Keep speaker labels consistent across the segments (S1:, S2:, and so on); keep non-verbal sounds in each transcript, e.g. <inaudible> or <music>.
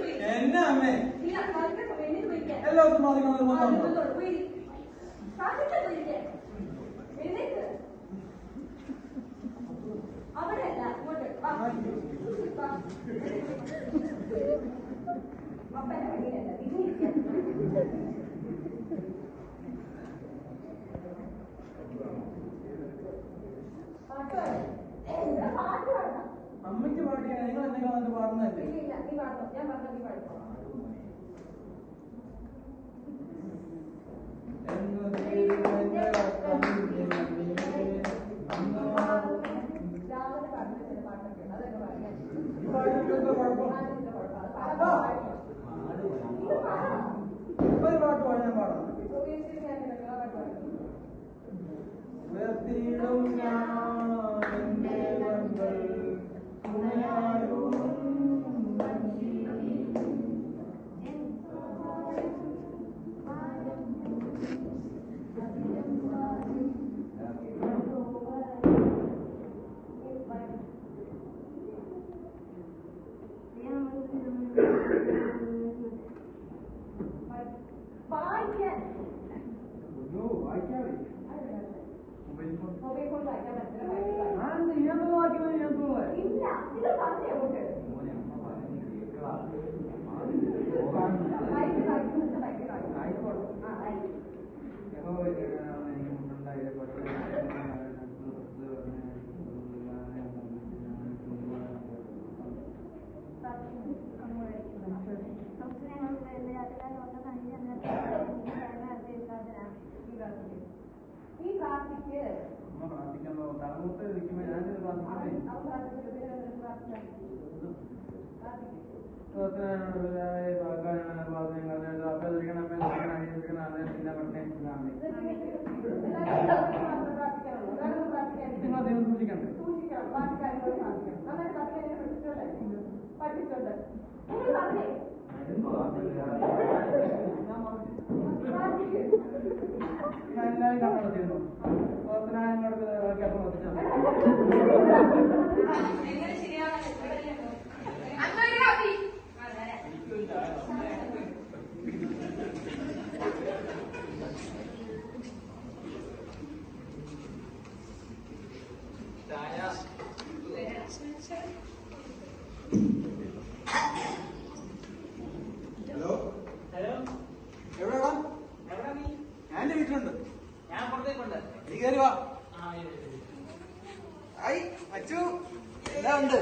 S1: പോയി.
S2: എന്നാ അമ്മേ. എല്ലാവർക്കും മാറിക്കണം
S1: ആ,
S2: നിർബന്ധമുണ്ടോ
S1: നിർബന്ധമുണ്ട്,
S2: അമ്മയ്ക്ക് പാടിയാ നിങ്ങൾ എന്തെങ്കിലും വന്നിട്ട് പാടുന്നതല്ലേ?
S1: ഇല്ല, ഇല്ല, നീ പാടണം. ഞാൻ പറഞ്ഞ നീ പാടിക്കോ.
S2: എന്ന് ദൈവത്തിന്റെ
S1: രാവിലെ പാടുന്ന ചില പാട്ടൊക്കെ ഉണ്ട്. അതൊക്കെ പാടിക്കാൻ.
S2: ഈ പാട്ടിനെന്താ കുഴപ്പം?
S1: പാട്ടിന്റെ കുഴപ്പം. അത് പാടാൻ പാടില്ല. ഇത് പാടാം.
S2: ഒരു പാട്ട് പാടി ഞാൻ പാടാം
S1: ഉപയോഗിച്ചിട്ട് ഞാൻ ഇതൊക്കെ പാട്ട് പാടും.
S2: ഉയർത്തിയിടും ഞാൻ എന്റെ
S1: ഇതിനകത്ത് പ്രാർത്ഥന.
S2: ഞാൻ
S3: പുറത്തേക്കുണ്ട്.
S2: നീ കയറി വാ. ഐ അച്ചു. എന്താ ഉണ്ട്.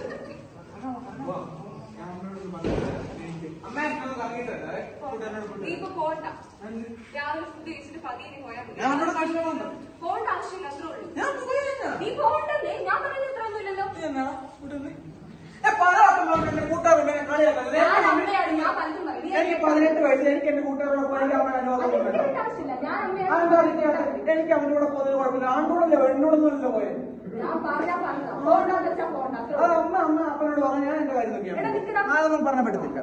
S1: പോണ്ട. ആവശ്യമില്ല അത്രേ ഉള്ളൂ. നീ പോകണ്ടേ ഞാൻ പറഞ്ഞ ഇത്ര ഒന്നുമില്ലല്ലോ
S2: പതിനെട്ട് വയസ്സ്. എനിക്ക് എന്റെ കൂട്ടുകാരോടൊപ്പം എനിക്ക് അമ്മ
S1: എനിക്ക്
S2: അവന്റെ കൂടെ പോകുന്നത് കുഴപ്പമില്ല. ആണ്ടോടല്ലേ എന്നോടൊന്നുമല്ലോ
S1: പോയെ?
S2: അത് അമ്മ അമ്മ അപ്പനോട് പറഞ്ഞ ഞാൻ എന്റെ കാര്യം. നോക്കിയാണ് അതൊന്നും പറഞ്ഞ പറ്റത്തില്ല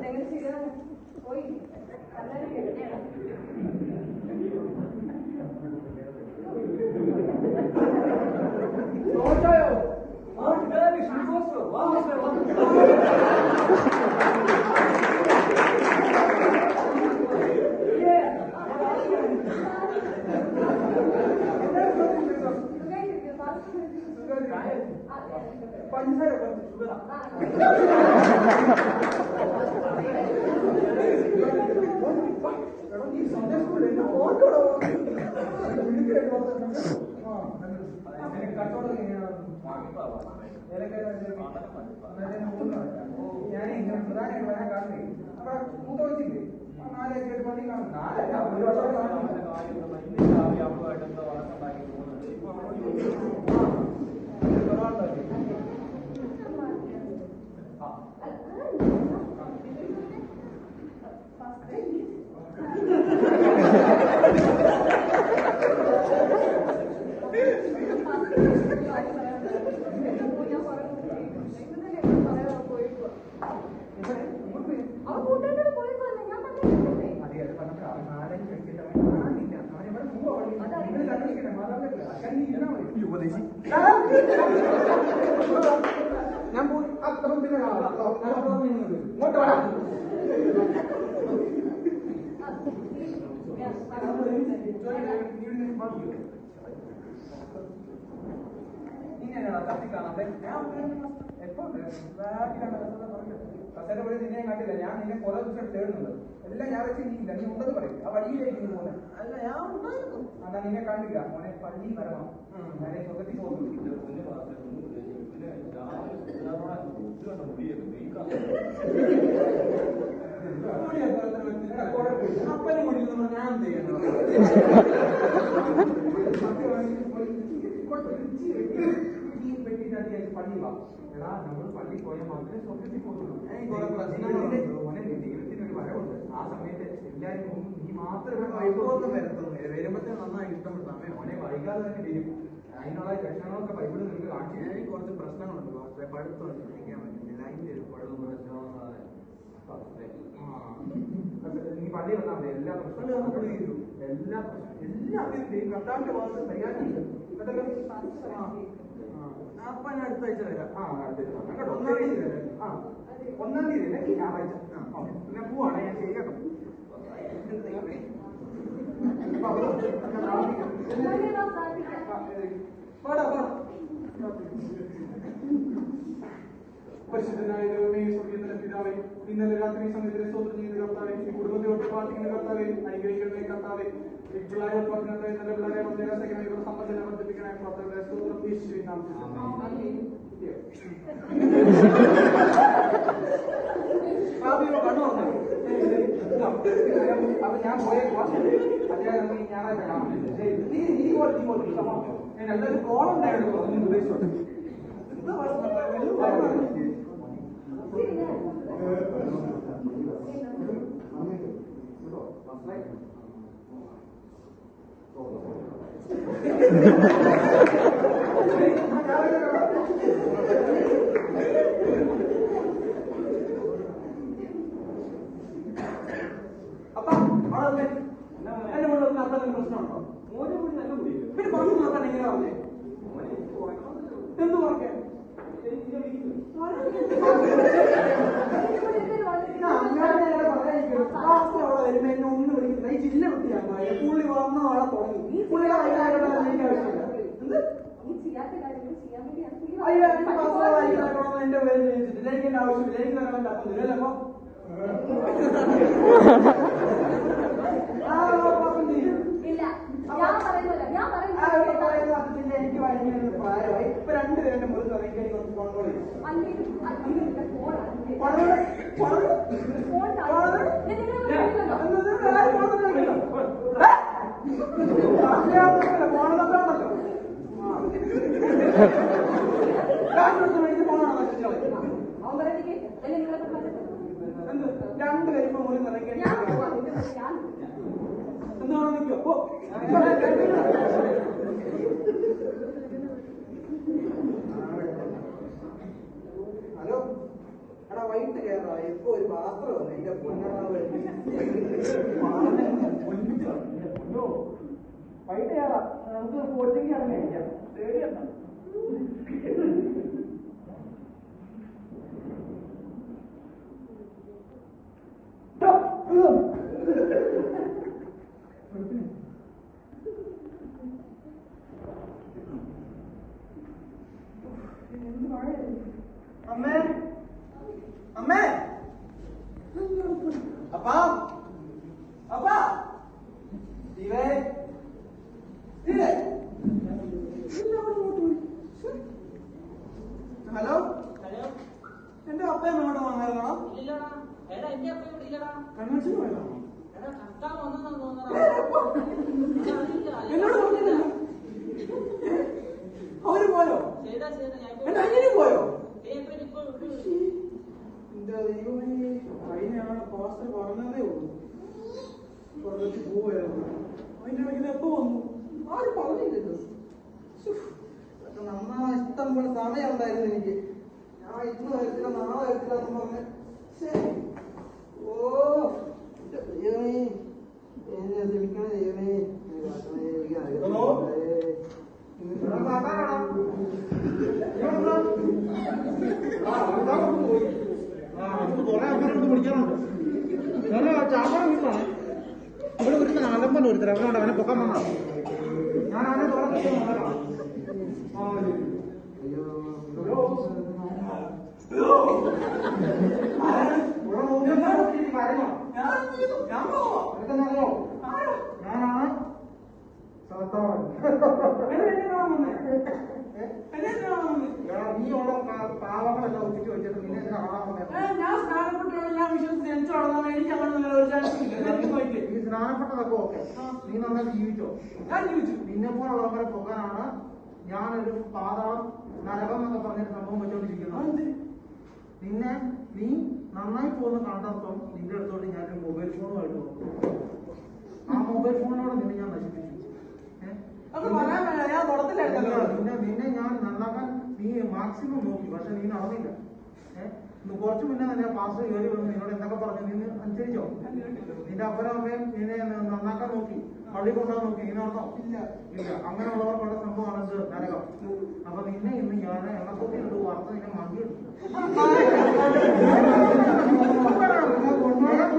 S2: തോറ്റായോ നാട്ടുകാരി ശ്രീകോസ് വാ ഹോസ്റ്റേ വാ പഞ്ചസാര ഷുഗറാ എടാ നീ സന്ദേശം കൂടെ എന്നെ ഓട്ടോടോ കച്ചവടം ഞാൻ ഇങ്ങനെ പ്രധാനമായിട്ട് വരാൻ കാരണം അവിടെ മൂത്ത വെച്ചില്ലേ നാലൊക്കെ ഒരു പണി കാണും നാലല്ല ഒരു വർഷം കാണും നിങ്ങൾ കണ്ടുപിടിക്കട്ടെ മാതാപിതാക്കളെ അച്ഛൻ നീ ഇരുന്നാ മതി
S3: ഉപദേശി
S2: ഞാൻ പോയി അത്ര പിന്നെ കാണാം. ഞാൻ അവിടെ വന്ന് നിന്നത്. ഇങ്ങോട്ട് വാ ഇങ്ങനെയാണോ തട്ടിക്കാണാതെ എപ്പോ കസേര പോയി നിന്നെ കണ്ടില്ല ഞാൻ നിന്നെ കുറെ ദിവസം തേടുന്നുണ്ട്. എല്ലാം ഞാൻ വെച്ച് നീക്കില്ല നീ ഉണ്ടെന്ന് പറയും. ആ വഴിയിലേക്ക് നീ പോകുന്നത്
S3: അല്ല ഞാൻ ഉണ്ടായിരുന്നു.
S2: അതാ നിന്നെ കണ്ടില്ല. മോനെ പള്ളി വരണം. ഞാൻ സ്വന്തത്തിൽ പോകുന്നു.
S3: അപ്പനെ കൊണ്ടിരുന്ന ഞാൻ എന്ത് ചെയ്യണം
S2: പള്ളി വാ നമ്മൾ പള്ളി പോയാൽ മാത്രമേ സ്വർഗത്തിൽ പോകുള്ളൂ
S3: കുറെ പ്രശ്നങ്ങളുണ്ട്.
S2: മോനെ നീ ഒരു വരവുണ്ട് ആ സമയത്ത് എല്ലാവരും നീ മാത്രമേ
S3: വൈബൊന്നും വരത്തൊന്നുമില്ല വരുമ്പത്തേ നന്നായി ഇഷ്ടപ്പെട്ടു അമ്മേ
S2: മോനെ വൈകാതെ തന്നെ വരും അതിനുള്ള ലക്ഷണങ്ങളൊക്കെ ബൈബിളിൽ നിങ്ങൾക്ക് കാണിച്ചു
S3: കുറച്ച് പ്രശ്നങ്ങളുണ്ട് പഠിത്തമുണ്ട്
S2: നീ പള്ളി വന്നാൽ മതി. എല്ലാ പ്രശ്നങ്ങളും നമ്മൾ ചെയ്തു എല്ലാ പ്രശ്നം എല്ലാവരും കർത്താവിന്റെ ഭാഗത്ത് പരിഹാരം.
S3: അപ്പൊ ഞാൻ അടുത്ത ആഴ്ച വരാം
S2: ആ, അടുത്ത? ഒന്നാം തീയതി വരെ. ആ. ഒന്നാം തീയതി ഞായറാഴ്ച. പിന്നെ പോവാണ്. ഞാൻ ചെയ്യും പരിശുദ്ധനായ ദൈവമേ സ്വർഗീയത്തിലെ പിതാവേ ഇന്നലെ രാത്രി സമയത്തിലെ സ്തോത്രം ചെയ്യുന്ന കർത്താവെ ഈ കുടുംബത്തോട് പ്രാർത്ഥിക്കുന്ന കർത്താവെ അനുഗ്രഹിക്കണമേ കർത്താവെ പിള്ളേരെ പറഞ്ഞിട്ട് നല്ല പിള്ളേരെ നിരാശയ്ക്കണമേ ഇവരുടെ സമ്പത്തിനെ വർദ്ധിപ്പിക്കണേ. കർത്താവെ കണ്ണു തുറന്നോ? അപ്പൊ ഞാൻ പോയേക്കുവാ അദ്ദേഹം ഞായറാഴ്ച കാണാം. നീ നീ ഇങ്ങോട്ട്. നീ ഞാൻ നല്ലൊരു കോളുണ്ടായിരുന്നു. ഉദ്ദേശിച്ചോട്ടെ എന്താ പ്രശ്നം <laughs> അപ്പൊ അവിടെ വന്നേ. എന്റെ മുകളിൽ ഒന്ന് അത്രയും പ്രശ്നമുണ്ടോ പിന്നെ പറഞ്ഞു നോക്കാൻ എങ്ങനെ പറഞ്ഞേ എന്ത് പറഞ്ഞേ ഒന്ന് വിളിക്കുന്നത് ഈ ജില്ല വൃത്തിയാക്കുക പുള്ളി വന്ന ആളെ തുടങ്ങി പുള്ളി അതിന്റെ ആവശ്യമില്ല എന്ത് അയ്യോ എനിക്ക് പാസ്സായി നടക്കണമെന്ന് എന്റെ പേര് ചോദിച്ചിട്ടില്ല എനിക്ക് എന്റെ ആവശ്യമില്ല എനിക്ക് പറ്റുന്നില്ല അപ്പൊ പാപ്പം ചെയ്യും
S1: ഇല്ല ഞാൻ പറയുന്നില്ല ഞാൻ പറയുന്നില്ല.
S2: എനിക്ക് വഴങ്ങിയൊരു പ്രായമായി ഇപ്പൊ രണ്ടുപേരുടെ മുറിച്ച് ഇറങ്ങി എനിക്ക് കുറച്ച് ഫോൺ കോൾ ചെയ്യും
S1: അല്ലെങ്കിൽ അല്ലെങ്കിൽ ഫോണാണ്
S2: പണം പണം
S1: ഫോൺ അവൻ പറയുന്നത് എന്നെ നിങ്ങളെ
S2: രണ്ട് കരിപ്പം മുറി നിറയ്ക്കാൻ
S1: ഞാൻ പോവാം നിന്റെ കൂടെ ഞാൻ
S2: എന്താണ് നിൽക്കോ ഹലോ എടാ വൈകിട്ട് കയറാ ഇപ്പൊ ഒരു പാത്രം വന്നു എന്റെ പൊന്നാവ് വൈകിട്ട് കയറാം. നമുക്ക് കോച്ചിങ് ഇറങ്ങിയിരിക്കാം പേടിയണ്ട അമ്മേ. അമ്മേ അപ്പാ അപ്പാ ഇവേ ഇവേ ഹലോ
S4: ഹലോ
S2: എന്റെ അപ്പയും അങ്ങോട്ട് വന്നായിരുന്നോ
S4: ഇല്ലടാ എടാ എന്റെ അപ്പ ഇവിടെ ഇല്ലടാ
S2: കൺവെൻഷൻ പോയതാണോ
S4: എടാ കത്താൻ വന്നെന്ന് തോന്നണ
S2: എന്നോട് പറഞ്ഞില്ല അവർ പോയോ
S4: ചെയ്താ ചെയ്താ ഞാൻ ഇപ്പൊ-
S2: എന്റെ അനിയനും പോയോ
S4: ഏയ് ഇപ്പൊ ഇപ്പൊ ഇപ്പൊ
S2: എന്റെ ദൈവമേ കഴിഞ്ഞാണ് പാസ്റ്റർ പറഞ്ഞതേ ഉള്ളൂ പുറത്തേക്ക് പോവുകയായിരുന്നു അതിന്റെ ഇടയ്ക്ക് എപ്പോ വന്നു? ആരും പറഞ്ഞില്ലല്ലോ. ശ്ശോ, ഇതൊക്കെ നന്നാ ഇഷ്ടം പോലെ സമയം ഉണ്ടായിരുന്നു എനിക്ക്. ഞാൻ ഇന്ന് വരത്തില്ല നാളെ വരത്തില്ല എന്ന് പറഞ്ഞ്. ശ്ശേ.
S5: നീ ഉള്ള പാവങ്ങളെല്ലാം ഒപ്പിച്ച് വെച്ചിട്ട് നിന്നെ
S2: ഞാൻ സ്നാനപ്പെട്ടുള്ള ഞാൻ വിശ്വസിച്ച് ജനിച്ചു വളർന്നതാണ് എനിക്ക് അങ്ങനെ ഒരു ചാൻസ് ഇല്ല
S5: നീ സ്നാനപ്പെട്ടതൊക്കെ ഓക്കെ നീ നന്നായി ജീവിച്ചോ
S2: ഞാൻ ജീവിച്ചു
S5: നിന്നെ പോലുള്ളവരെ പോകാനാണ് ഞാനൊരു പാതാളം നരകം എന്നൊക്കെ പറഞ്ഞൊരു സംഭവം വെച്ചോണ്ടിരിക്കുന്നത് നിന്നെ നീ നന്നായി പോകുന്ന കണ്ടർത്ഥം നിന്റെ അടുത്തോട്ട് ഞാനൊരു മൊബൈൽ ഫോണുമായിട്ട് വന്നു. ആ മൊബൈൽ ഫോണിനോട് നിന്നെ ഞാൻ നശിപ്പിച്ചു.
S2: ഞാൻ
S5: നിന്നെ നിന്നെ ഞാൻ നന്നാക്കാൻ നീ മാക്സിമം നോക്കി പക്ഷെ നീ നടന്നില്ല. ഏഹ് കുറച്ച് മുന്നേ തന്നെ പാസ് കയറി വന്ന് നിന്നോട് എന്തൊക്കെ പറഞ്ഞു? നിന്ന് അനുസരിച്ചോ. നിന്റെ അപ്പനും അമ്മയും നിന്നെ നന്നാക്കാൻ നോക്കി. പള്ളി കൊണ്ടുപോകാൻ നോക്കി ഇങ്ങനെ ഉണ്ടോ
S2: ഇല്ല
S5: ഇല്ല. അങ്ങനെയുള്ളവർക്കുള്ള സംഭവമാണ് ഇത്. നരകം. അപ്പൊ നിന്നെ ഇന്ന് ഞാൻ എണ്ണത്തൊട്ടി ഇട്ട് വാർത്ത നിന്നെ മതി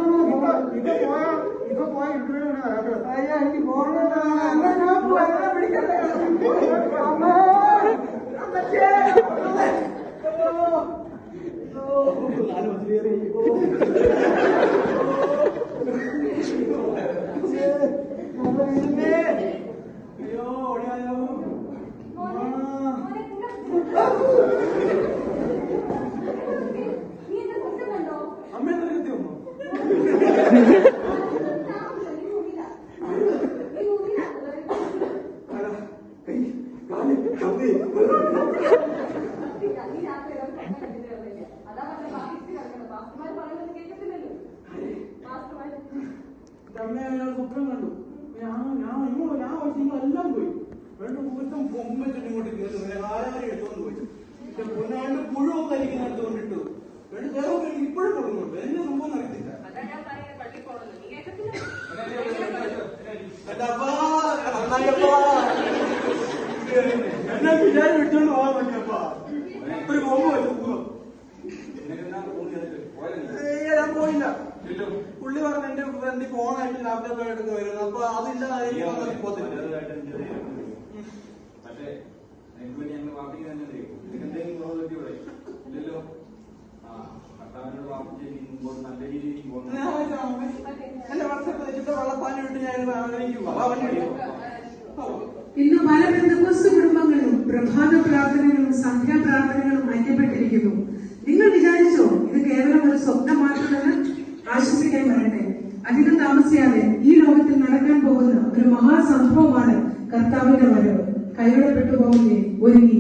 S5: ഇപ്പൊ പോയ ഇപ്പൊ പോയ ഇന്റർവ്യൂ
S2: അയ്യ എനിക്ക് പിടിക്കട്ടെ അമ്മ അമ്മച്ചേ അയ്യോ ഓടിയാലോ അമ്മ എന്തൊക്കെ വന്നു കൈ കാൽ കമ്പി അമ്മയെ അയാൾ സ്വപ്നം കണ്ടു ഞാൻ ഞാൻ ഞാൻ നിങ്ങളെല്ലാം പോയി രണ്ട് മുഖത്തും പൊമ്പച്ചിട്ട് ഇങ്ങോട്ട് കയറി ആരാരും എടുത്തോണ്ട് പോയി പക്ഷെ പൊന്നാണ്ട് പുഴുവൊക്കെ ഇരിക്കുന്ന എടുത്തുകൊണ്ടിട്ടു വേണ്ട ചേർന്ന് ഇപ്പോഴും കൊടുക്കുന്നുണ്ട് എന്നെ സംഭവം നന്നായിയപ്പാ. എന്നെ വിചാരം വിട്ടോണ്ട് പോകാൻ പറ്റിയപ്പാ ഒരു ബോംബ് വെച്ചു പൂർവം ഞാൻ പോയില്ല പുള്ളി പറഞ്ഞ എന്റെ ഫ്രണ്ട് ഫോണായിട്ട് ലാപ്ടോപ്പ് എടുത്ത് വരുന്നു അപ്പൊ
S4: ഇവിടെ ഇല്ലല്ലോ ആ ഭർത്താവിനോട് ചെയ്യുമ്പോൾ നല്ല രീതിയിൽ പോകുന്നു
S2: ഞാൻ വിളിച്ചു, അമ്മേ, എന്റെ വാട്സാപ്പ്
S6: ഇന്ന് പല ബന്ധുക്കോസ് കുടുംബങ്ങളും പ്രഭാത പ്രാർത്ഥനകളും സന്ധ്യാപ്രാർത്ഥനകളും മാറ്റപ്പെട്ടിരിക്കുന്നു. നിങ്ങൾ വിചാരിച്ചോ ഇത് കേവലം ഒരു സ്വപ്നം മാത്രമെന്ന് ആശ്വസിക്കാൻ പറയട്ടെ അധികം താമസിയാതെ ഈ ലോകത്തിൽ നടക്കാൻ പോകുന്ന ഒരു മഹാസംഭവമാണ് കർത്താവിന്റെ വരവ്. കൈവിടപ്പെട്ടു പോകുന്നേ ഒരുങ്ങി.